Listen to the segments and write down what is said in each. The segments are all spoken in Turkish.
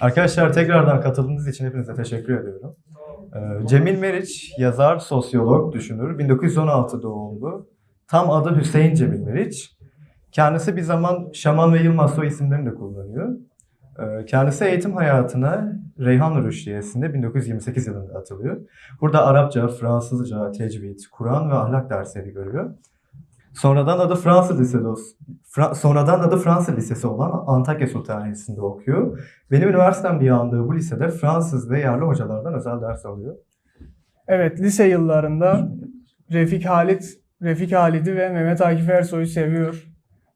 Arkadaşlar tekrardan katıldığınız için hepinize teşekkür ediyorum. Ee, Cemil Meriç, yazar, sosyolog, düşünür. 1916 doğumlu. Tam adı Hüseyin Cemil Meriç. Kendisi bir zaman Şaman ve Yılmaz soy isimlerini de kullanıyor. Ee, Kendisi eğitim hayatına Reyhan Rüştiyesi'nde 1928 yılında atılıyor. Burada Arapça, Fransızca, tecvid, Kur'an ve ahlak dersleri görüyor. Sonradan adı Fransız Lisesi, Fra- sonradan adı Fransız Lisesi olan Antakya Sultaniyesi'nde okuyor. Benim üniversitem diye andığı bu lisede Fransız ve yerli hocalardan özel ders alıyor. Evet, lise yıllarında Refik Halit, Refik Halid'i ve Mehmet Akif Ersoy'u seviyor.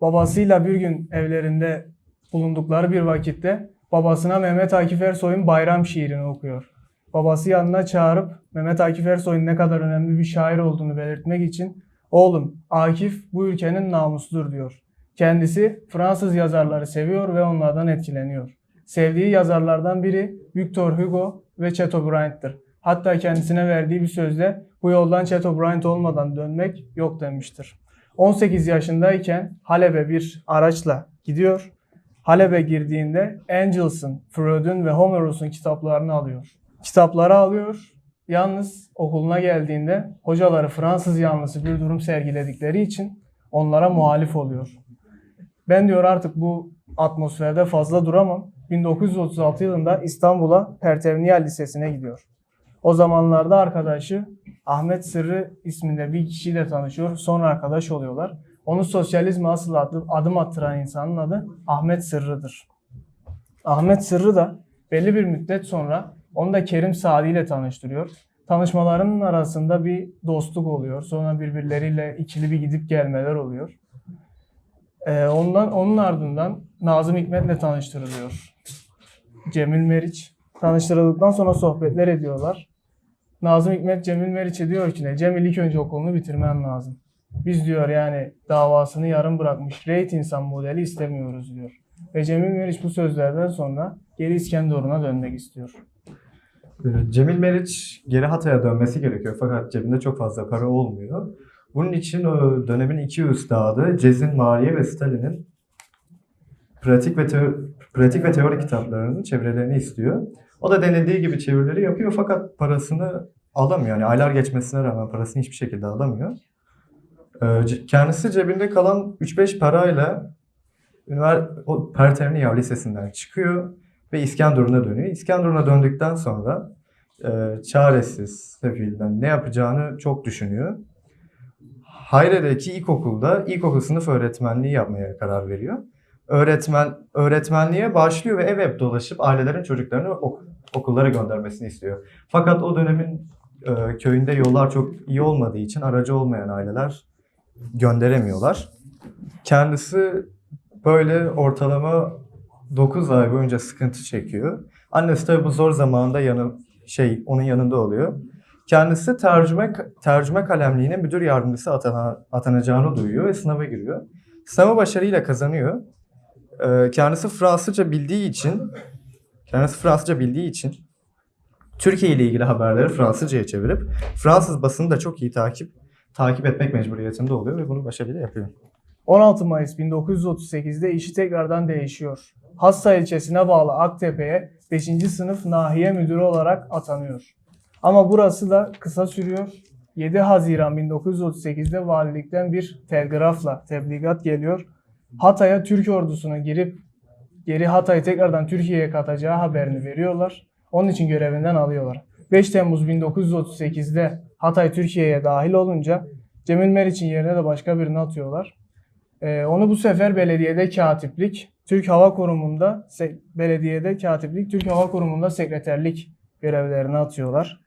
Babasıyla bir gün evlerinde bulundukları bir vakitte babasına Mehmet Akif Ersoy'un bayram şiirini okuyor. Babası yanına çağırıp Mehmet Akif Ersoy'un ne kadar önemli bir şair olduğunu belirtmek için oğlum Akif bu ülkenin namusudur diyor. Kendisi Fransız yazarları seviyor ve onlardan etkileniyor. Sevdiği yazarlardan biri Victor Hugo ve Chateaubriand'tır. Hatta kendisine verdiği bir sözde bu yoldan Chateaubriand olmadan dönmek yok demiştir. 18 yaşındayken Halep'e bir araçla gidiyor. Halep'e girdiğinde Angels'ın, Freud'un ve Homeros'un kitaplarını alıyor. Kitapları alıyor. Yalnız okuluna geldiğinde hocaları Fransız yanlısı bir durum sergiledikleri için onlara muhalif oluyor. Ben diyor artık bu atmosferde fazla duramam. 1936 yılında İstanbul'a Pertevniyal Lisesi'ne gidiyor. O zamanlarda arkadaşı Ahmet Sırrı isminde bir kişiyle tanışıyor. Sonra arkadaş oluyorlar. Onu sosyalizme asıl adı, adım attıran insanın adı Ahmet Sırrı'dır. Ahmet Sırrı da belli bir müddet sonra onu da Kerim Sadi ile tanıştırıyor. Tanışmalarının arasında bir dostluk oluyor. Sonra birbirleriyle ikili bir gidip gelmeler oluyor. Ee, ondan onun ardından Nazım Hikmet'le tanıştırılıyor. Cemil Meriç. Tanıştırıldıktan sonra sohbetler ediyorlar. Nazım Hikmet Cemil Meriç'e diyor ki ne? Cemil ilk önce okulunu bitirmen lazım. Biz diyor yani davasını yarım bırakmış reyt insan modeli istemiyoruz diyor. Ve Cemil Meriç bu sözlerden sonra geri İskenderun'a dönmek istiyor. Ee, Cemil Meriç geri Hatay'a dönmesi gerekiyor fakat cebinde çok fazla para olmuyor. Bunun için o dönemin iki üstadı Cezin Mariye ve Stalin'in pratik ve teo- pratik ve teori kitaplarının çevrelerini istiyor. O da denildiği gibi çevirileri yapıyor fakat parasını alamıyor. Yani aylar geçmesine rağmen parasını hiçbir şekilde alamıyor. Ee, Kendisi cebinde kalan 3-5 parayla o Pertevniyal Lisesi'nden çıkıyor ve İskenderun'a dönüyor. İskenderun'a döndükten sonra e, çaresiz, sefilden ne yapacağını çok düşünüyor. Hayre'deki ilkokulda ilkokul sınıf öğretmenliği yapmaya karar veriyor. Öğretmen öğretmenliğe başlıyor ve ev ev dolaşıp ailelerin çocuklarını ok- okullara göndermesini istiyor. Fakat o dönemin e, köyünde yollar çok iyi olmadığı için aracı olmayan aileler gönderemiyorlar. Kendisi böyle ortalama 9 ay boyunca sıkıntı çekiyor. Annesi tabii bu zor zamanda yanı şey onun yanında oluyor. Kendisi tercüme tercüme kalemliğine müdür yardımcısı atana, atanacağını duyuyor ve sınava giriyor. Sınavı başarıyla kazanıyor. Ee, kendisi Fransızca bildiği için kendisi Fransızca bildiği için Türkiye ile ilgili haberleri Fransızcaya çevirip Fransız basını da çok iyi takip takip etmek mecburiyetinde oluyor ve bunu başarıyla yapıyor. 16 Mayıs 1938'de işi tekrardan değişiyor. Hassa ilçesine bağlı Aktepe'ye 5. sınıf nahiye müdürü olarak atanıyor. Ama burası da kısa sürüyor. 7 Haziran 1938'de valilikten bir telgrafla tebligat geliyor. Hatay'a Türk ordusuna girip geri Hatay'ı tekrardan Türkiye'ye katacağı haberini veriyorlar. Onun için görevinden alıyorlar. 5 Temmuz 1938'de Hatay Türkiye'ye dahil olunca Cemil Meriç'in yerine de başka birini atıyorlar. Ee, onu bu sefer belediyede katiplik, Türk Hava Kurumu'nda belediyede katiplik, Türk Hava Kurumu'nda sekreterlik görevlerine atıyorlar.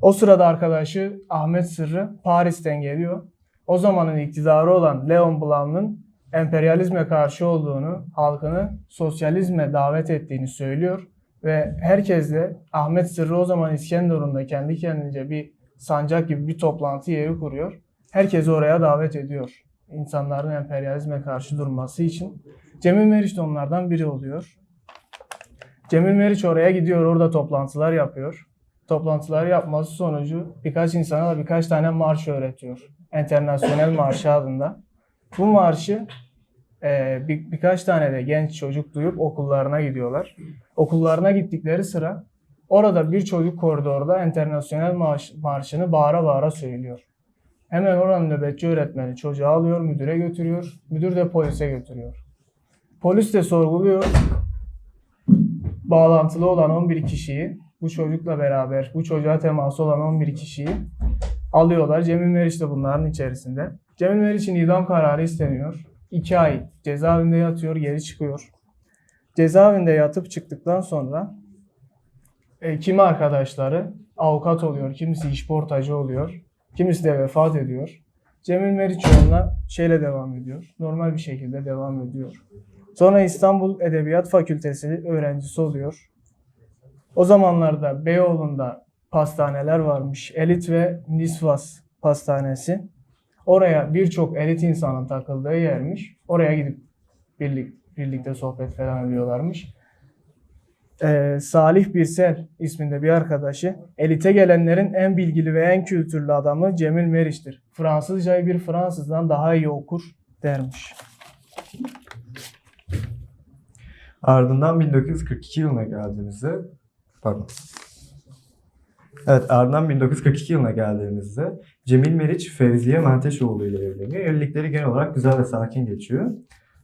O sırada arkadaşı Ahmet Sırrı Paris'ten geliyor. O zamanın iktidarı olan Leon Blanc'ın emperyalizme karşı olduğunu, halkını sosyalizme davet ettiğini söylüyor. Ve herkes de Ahmet Sırrı o zaman İskenderun'da kendi kendince bir sancak gibi bir toplantı yeri kuruyor. Herkesi oraya davet ediyor. İnsanların emperyalizme karşı durması için. Cemil Meriç de onlardan biri oluyor. Cemil Meriç oraya gidiyor, orada toplantılar yapıyor. Toplantılar yapması sonucu birkaç insana da birkaç tane marş öğretiyor. Enternasyonel Marşı adında. Bu marşı e, bir, birkaç tane de genç çocuk duyup okullarına gidiyorlar. Okullarına gittikleri sıra orada bir çocuk koridorda internasyonel marş, marşını bağıra bağıra söylüyor. Hemen oranın nöbetçi öğretmeni çocuğu alıyor, müdüre götürüyor. Müdür de polise götürüyor. Polis de sorguluyor. Bağlantılı olan 11 kişiyi, bu çocukla beraber, bu çocuğa teması olan 11 kişiyi alıyorlar. Cemil Meriç de bunların içerisinde. Cemil Meriç'in idam kararı isteniyor. 2 ay cezaevinde yatıyor, geri çıkıyor. Cezaevinde yatıp çıktıktan sonra e, kimi arkadaşları avukat oluyor, kimisi işportacı oluyor, kimisi de vefat ediyor. Cemil Meriç yoluna şeyle devam ediyor. Normal bir şekilde devam ediyor. Sonra İstanbul Edebiyat Fakültesi öğrencisi oluyor. O zamanlarda Beyoğlu'nda pastaneler varmış. Elit ve Nisvas pastanesi. Oraya birçok elit insanın takıldığı yermiş. Oraya gidip birlik, birlikte sohbet falan ediyorlarmış. Ee, Salih Birsel isminde bir arkadaşı elite gelenlerin en bilgili ve en kültürlü adamı Cemil Meriç'tir. Fransızcayı bir Fransızdan daha iyi okur dermiş. Ardından 1942 yılına geldiğimizde pardon. Evet ardından 1942 yılına geldiğimizde Cemil Meriç Fevziye Menteşoğlu ile evleniyor. Evlilikleri genel olarak güzel ve sakin geçiyor.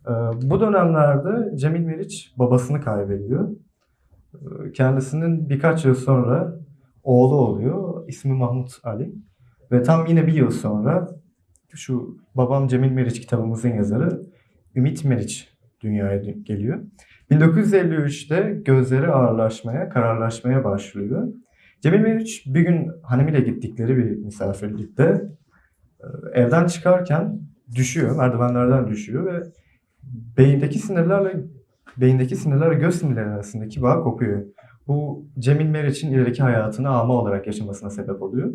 Ee, Bu dönemlerde Cemil Meriç babasını kaybediyor. Ee, Kendisinin birkaç yıl sonra oğlu oluyor. İsmi Mahmut Ali. Ve tam yine bir yıl sonra şu Babam Cemil Meriç kitabımızın yazarı Ümit Meriç dünyaya geliyor. 1953'te gözleri ağırlaşmaya, kararlaşmaya başlıyor. Cemil Meriç bir gün hanımıyla gittikleri bir misafirlikte e, evden çıkarken düşüyor, merdivenlerden düşüyor ve beyindeki sinirlerle beyindeki sinirlerle göz sinirleri arasındaki bağ kopuyor. Bu Cemil Meriç'in ileriki hayatını ama olarak yaşamasına sebep oluyor.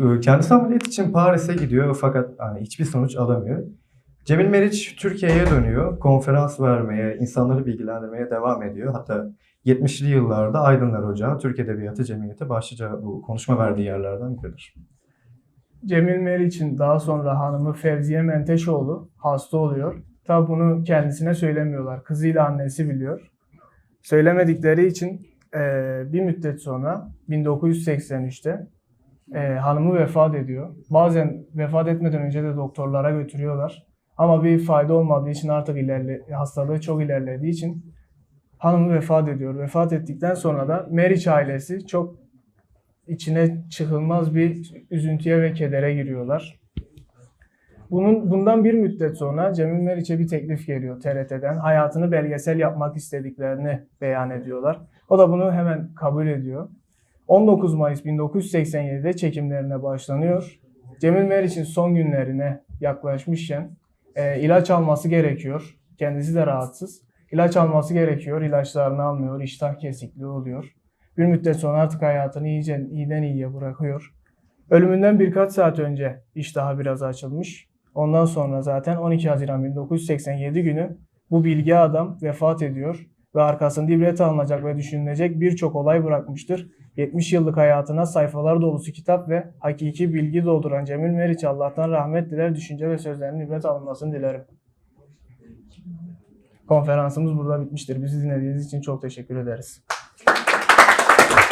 E, Kendisi ameliyat için Paris'e gidiyor fakat hani hiçbir sonuç alamıyor. Cemil Meriç Türkiye'ye dönüyor. Konferans vermeye, insanları bilgilendirmeye devam ediyor. Hatta 70'li yıllarda Aydınlar Ocağı, Türk Edebiyatı Cemiyeti başlıca bu konuşma verdiği yerlerden biridir. Cemil Meriç'in daha sonra hanımı Fevziye Menteşoğlu hasta oluyor. Tabi bunu kendisine söylemiyorlar. Kızıyla annesi biliyor. Söylemedikleri için eee, bir müddet sonra 1983'te eee, hanımı vefat ediyor. Bazen vefat etmeden önce de doktorlara götürüyorlar. Ama bir fayda olmadığı için artık ilerle, hastalığı çok ilerlediği için hanımı vefat ediyor. Vefat ettikten sonra da Meriç ailesi çok içine çıkılmaz bir üzüntüye ve kedere giriyorlar. Bunun bundan bir müddet sonra Cemil Meriç'e bir teklif geliyor TRT'den. Hayatını belgesel yapmak istediklerini beyan ediyorlar. O da bunu hemen kabul ediyor. 19 Mayıs 1987'de çekimlerine başlanıyor. Cemil Meriç'in son günlerine yaklaşmışken e, ilaç alması gerekiyor. Kendisi de rahatsız. İlaç alması gerekiyor. İlaçlarını almıyor. İştah kesikliği oluyor. Bir müddet sonra artık hayatını iyice, iyiden iyiye bırakıyor. Ölümünden birkaç saat önce iştahı biraz açılmış. Ondan sonra zaten 12 Haziran 1987 günü bu bilgi adam vefat ediyor ve arkasında ibret alınacak ve düşünülecek birçok olay bırakmıştır. 70 yıllık hayatına sayfalar dolusu kitap ve hakiki bilgi dolduran Cemil Meriç Allah'tan rahmet diler, düşünce ve sözlerinin ibret alınmasını dilerim. Konferansımız burada bitmiştir. Bizi dinlediğiniz için çok teşekkür ederiz.